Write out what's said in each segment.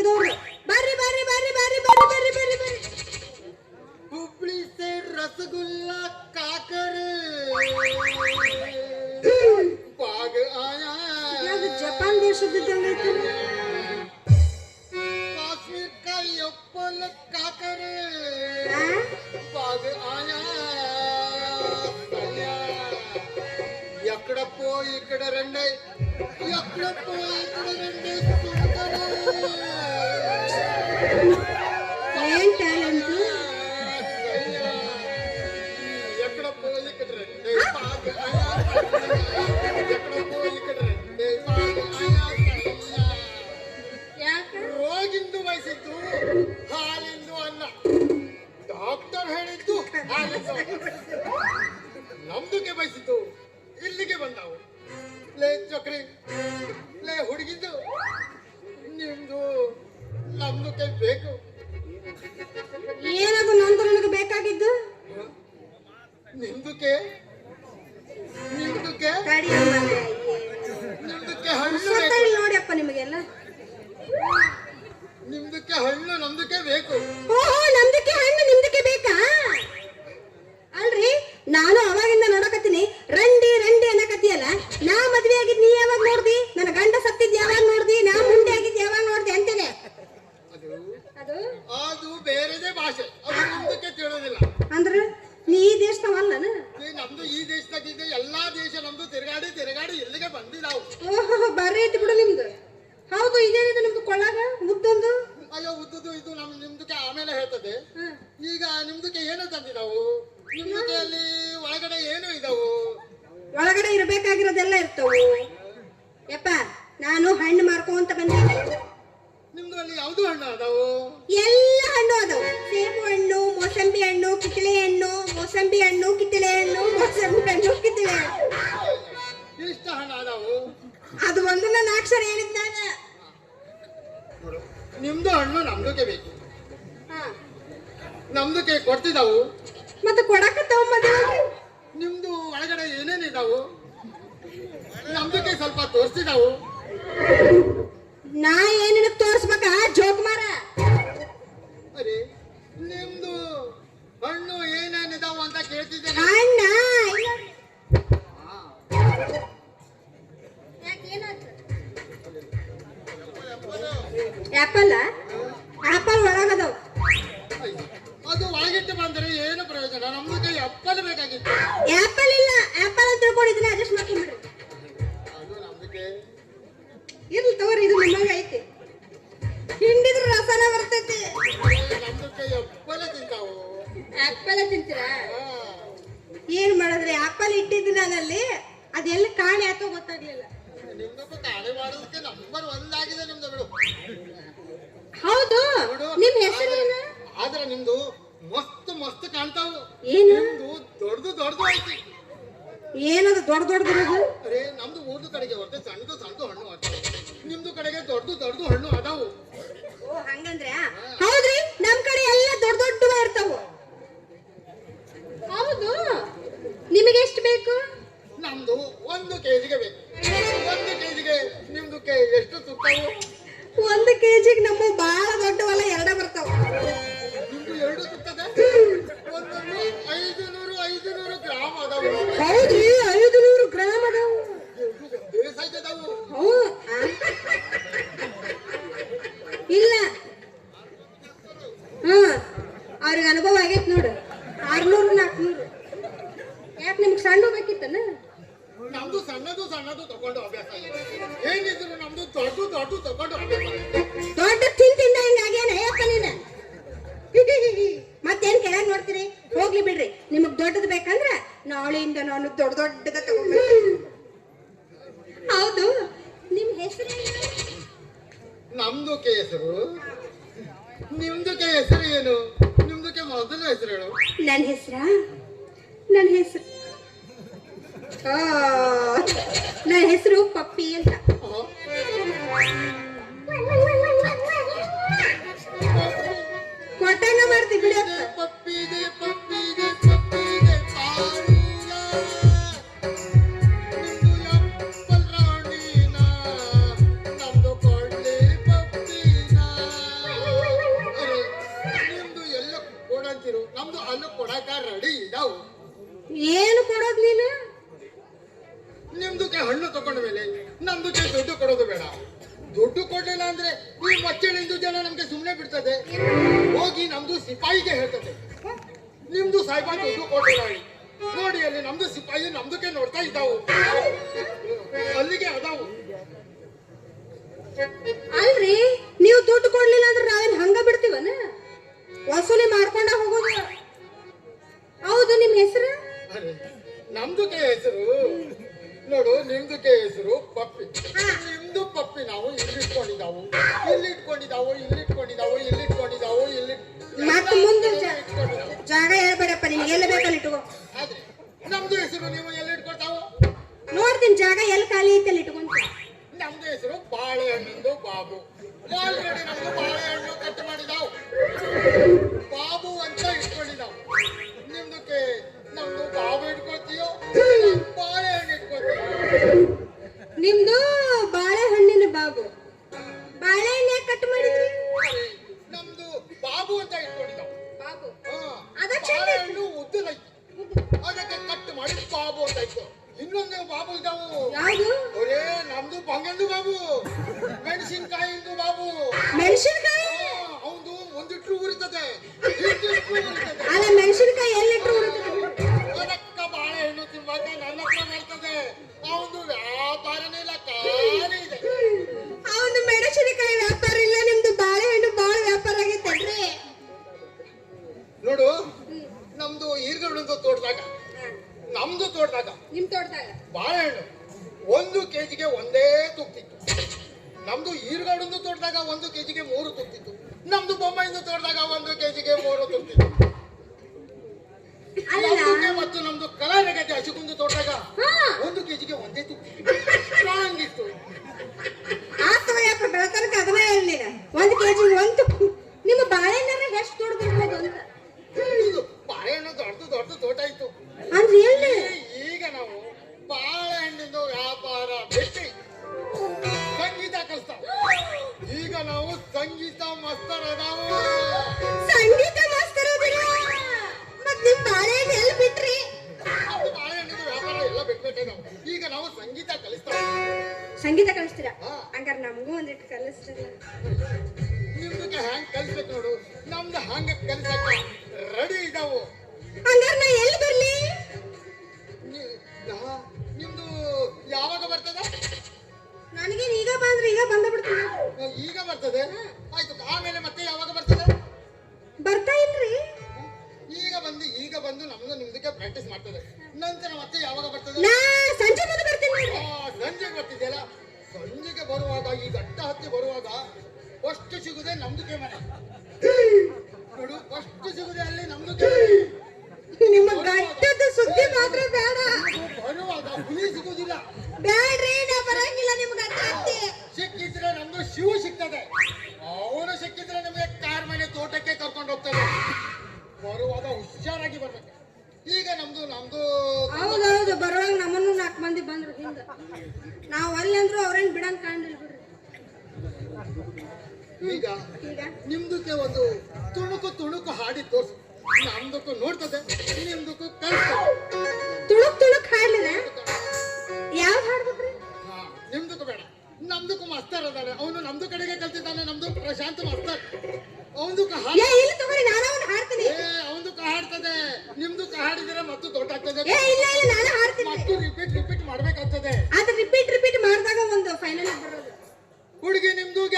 ಕಿಟಕಿದವ್ರು ఏం టాలెంట్ ఎక్కడ పోయి ఇక్కడ రండి ఎక్కడ పోయి ఇక్కడ రండి ರೋಗಿಂದು ವಯಸ್ಸಿದ್ದು ಹಾಲಿಂದು ಅನ್ನ ಡಾಕ್ಟರ್ ಹೇಳಿದ್ದು ಹಾಲಿಂದು ನಮ್ದಕ್ಕೆ ಬಯಸಿದ್ದು ಇಲ್ಲಿಗೆ ಬಂದಾವು ಪ್ಲೇಟ್ ಚಕ್ರಿ ನಿಮಗೆ ಬೇಕು. ಏನದು ನಂದು ನನಗೆ ಬೇಕಾಗಿದ್ದು? ನಿಮ್ದಕ್ಕೆ ನಮ್ದುಕೆ ಬೇಕು ನಮ್ದುಕೆ ಕೊಡ್ತಿದ್ದಾವು ಮತ್ತೆ ಕೊಡಕತ್ತಾವ ನಿಮ್ದು ಒಳಗಡೆ ಏನೇನಿದ್ದಾವು ನಮ್ದುಕೆ ಸ್ವಲ್ಪ ತೋರಿಸ್ತಿದ್ದಾವು ನಾ ಏನೇನಕ್ ತೋರಿಸ್ಬೇಕ? ಜೋಕುಮಾರ ಅರೆ ನಿಮ್ದು ಹಣ್ಣು ಏನೇನಿದಾವು ಅಂತ ಕೇಳ್ತಿದ್ದೆ ಅಣ್ಣ ಕಾಣ್ತಾವು ಏನು? ನಿಮ್ದು ದೊಡ್ಡದು ದೊಡ್ಡದು ಐತಿ. ಏನದು ದೊಡ್ಡ ದೊಡ್ಡದಿರೋದು ಅರೇ ನಮ್ದು ಊರ್ದು ಕಡೆಗೆ ಹೊರತೆ ಸಣ್ಣದು ಸಣ್ಣದು ಹಣ್ಣು ಅಂತ ನಿಮ್ದು ಕಡೆಗೆ ದೊಡ್ಡದು ದೊಡ್ಡದು ಹಣ್ಣು ಅವ್ರಿಗೆ ಅನುಭವ ಆಗೈತೆ ನೋಡು. ಆರ್ನೂರು ನಾಲ್ಕುನೂರು ಯಾಕೆ ನಿಮ್ಗೆ ಸಣ್ಣ ಬೇಕಿತ್ತನ ನಮ್ದು ಸಣ್ಣದು ಸಣ್ಣದು ತಗೊಂಡು ಅಭ್ಯಾಸ ಏನಿದ್ರು ನಮ್ದು ದೊಡ್ಡ ದೊಡ್ಡ ತಗೊಂಡು ದೊಡ್ಡ ತಿನ್ ತಿಂದ ಹಿಂಗಾಗೇನ ಹೇಳಪ್ಪ ನೀನು? ಮತ್ತೇನ್ ಕೆಳಗ್ ನೋಡ್ತೀರಿ? ಹೋಗ್ಲಿ ಬಿಡ್ರಿ. ನಿಮಗ್ ದೊಡ್ಡದು ಬೇಕಂದ್ರ ನಾಳೆಯಿಂದ ನಾನು ದೊಡ್ಡ ದೊಡ್ಡದ ತಗೊಂಡು ಹೌದು. ನಿಮ್ ಹೆಸರು? ನಮ್ದು ಕೇಸರು. ನಿಮ್ದಕ್ಕೆ ಹೆಸರು ಏನು? ನಿಮ್ದಕ್ಕೆ ಮೊದಲ ಹೆಸರು ಹೇಳು. ನನ್ನ ಹೆಸರ? ನನ್ನ ಹೆಸರು ನನ್ನ ಹೆಸರು ಪಪ್ಪಿ ಅಂತ. ಕೊಟ್ಟಂಗ ಮಾಡ್ತಿ ಪಪ್ಪಿ ಇದಾವು. ಏನು ಕೊಡೋದ್ ನೀನು? ನಿಮ್ದಕ್ಕೆ ಹಣ್ಣು ತಗೊಂಡ ಮೇಲೆ ನಮ್ದಕ್ಕೆ ದುಡ್ಡು ಕೊಡೋದು ಬೇಡ. ದುಡ್ಡು ಕೊಡ್ಲಿಲ್ಲ ಅಂದ್ರೆ ಈ ಮಚ್ಚಳಿಂದು ಜನ ನಮ್ಗೆ ಸುಮ್ಮನೆ ಬಿಡ್ತದೆ. ಹೋಗಿ ನಮ್ದು ಸಿಪಾಯಿಗೆ ಹೇಳ್ತದೆ. ನಿಮ್ದು ಸಾಹೇಬ ದುಡ್ಡು ಕೊಟ್ಟಿಲ್ಲ ನೋಡಿ ಅಲ್ಲಿ ನಮ್ದು ಸಿಪಾಯಿ ನಮ್ದಕ್ಕೆ ನೋಡ್ತಾ ಇದ್ದಾವು. ಅಲ್ಲಿಗೆ ಅದಾವು. ಜಾಗ ಹೇಳ್ಬೇಡಪ್ಪ ನಿಮ್ಗೆ? ಎಲ್ಲಿ ಬೇಕಲ್ಲಿ ಇಟ್ಕೋ? ನಮ್ದು ಹೆಸರು ನೀವು ಎಲ್ಲಿ ಇಟ್ಕೊಳ್ತಾವು? ನೋಡ್ತೀನಿ ಜಾಗ ಎಲ್ಲಿ ಖಾಲಿ ಐತೆ ಅಲ್ಲಿ ಇಟ್ಕೊಂತ ನಮ್ದು ಹೆಸರು ಬಾಳೆಹಣ್ಣಿಂದು ಬಾಬು. ಆಲ್ರೆಡಿ ನಮ್ದು ಬಾಳೆಹಣ್ಣು ಕಟ್ ಮಾಡಿದಾವು. ಬಾಬು ಅಂತ ಇಟ್ಕೊಂಡಿದಾವ್. ನಿಮ್ದಕ್ಕೆ ನಮ್ದು ಬಾಬು ಇಟ್ಕೊತೀಯೋ ಬಾಳೆಹಣ್ಣು ಇಟ್ಕೊಳ್ತೀಯೋ? ತಿನ್ನುವಾಗ ನನ್ನ ಹತ್ರ ಅವನು ವ್ಯಾಪಾರನೇ ಇಲ್ಲ ಖಾಲಿ ಇದೆ. ಅವನು ಮೆಣಸಿನಕಾಯಿ ವ್ಯಾಪಾರ ಇಲ್ಲ ನಿಮ್ದು ಬಾಳೆಹಣ್ಣು ಬಾಳ ವ್ಯಾಪಾರ ಆಗೈತಲ್ರಿ ನೋಡು ನಮ್ದು ಈರ್ಗಡಂದು ತೋಟದಾಗ. ನಮ್ದು ತೋಟದಾಗ. ನಿಮ್ ತೋಟದಾಗ? ಬಾಳೆಹಣ್ಣು ಒಂದು ಕೆಜಿಗೆ ಒಂದೇ ತುಕ್ತಿತ್ತು ನಮ್ದು ಈರ್ಗಡಂದು ತೋಟದಾಗ ಒಂದು ಕೆಜಿಗೆ ಮೂರು ತುಕ್ತಿತ್ತು ನಮ್ದು ಬೊಮ್ಮಾಯಿಂದ ತೋಟದಾಗ ಒಂದು ಕೆಜಿಗೆ ಮೂರು ತುಕ್ತಿತ್ತು ಅಲ್ಲ ಮತ್ತು ನಮ್ದು ಕಲಾ ಹಸಿಗುಂದು ತೋಟದಾಗ ಹಾ. ಒಂದು ಕೆಜಿಗೆ ಒಂದೇ ಸ್ಟ್ರಾಂಗ್ ಇತ್ತು. ಸಂಗೀತ ಕಲಿಸ್ತೀರಾ. ಹಂಗಾರ ನಮಗೂ ಒಂದಿಟ್ಟು ಕಲಿಸ್ತೀರ. ನಿಮ್ದಕ್ಕೆ ಹ್ಯಾಂಗ್ ಕಲಿಸ್ಬೇಕು ನೋಡು? ನಮ್ದು ಹಂಗ ಕಲಿಸಕ್ಕ ರೆಡಿ ಇದಾವು. ಹಂಗಾರ ನಾ ಎಲ್ಲಿ ಬರ್ಲಿ? ನಿ- ಯಾ- ನಿಮ್ದು ಯಾವಾಗ ಬರ್ತದೆ? ನನಗೇನು ಈಗ ಬಂದ್ರೆ ಈಗ ಬಂದ ಬಿಡ್ತೀನಿ ಈಗ ಬರ್ತದೆ? ಮಂದಿ ಬಂದ್ರು ಹಿಂದೆ ನಾವು ಅಲ್ಲಿ ಅಂದ್ರು ಅವ್ರೇನ್ ಬಿಡಂಗ್ ಕಾಣಿಲ್ಲ ಬಿಡ್ರಿ. ಈಗ ನಿಮ್ದಕ್ಕೆ ಒಂದು ತುಣುಕು ತುಣುಕು ಹಾಡಿ ತೋರ್ಸು ನಮ್ದಕ್ಕೂ ನೋಡ್ತದೆ ನಿಮ್ದಕ್ಕೂ ಕಲಿಸ್ತದೆ ತುಳುಕ್ ತುಳುಕ್ ಹಾಡ್ಲಿನ ಯಾವ ಹಾಡ್ಬೇಕ್ರಿ? ನಿಮ್ದಕ್ಕೂ ಬೇಡ. ನಮ್ದಕ್ಕೂ ಮಾಸ್ತರ್ ಅದಾನೆ ಅವನು ನಮ್ದು ಕಡೆಗೆ ಕಲ್ತಿದ್ದಾನೆ ನಮ್ದು ಪ್ರಶಾಂತ್ ಮಾಸ್ತರ್. ಅವನು ಏ ಇಲ್ಲಿ ತಗೋರಿ ನಾನು ಅವ್ನ ಹಾಡ್ತೀನಿ ಹಾಡ್ತದೆ. ನಿಮ್ದು ಹಾಡಿದ್ರೆ ಮತ್ತು ದೊಡ್ಡ ಆಗ್ತದೆ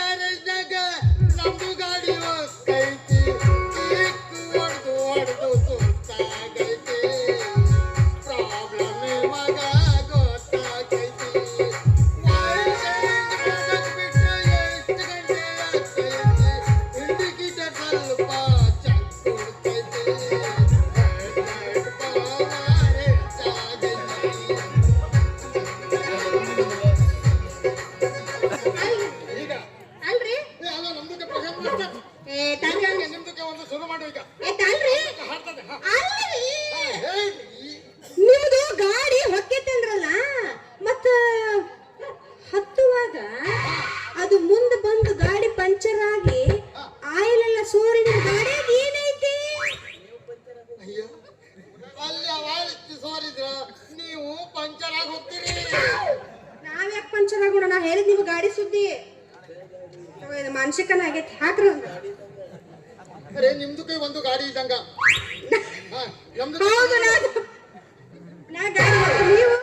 ಹುಡುಗಿ ನಿಮ್ದು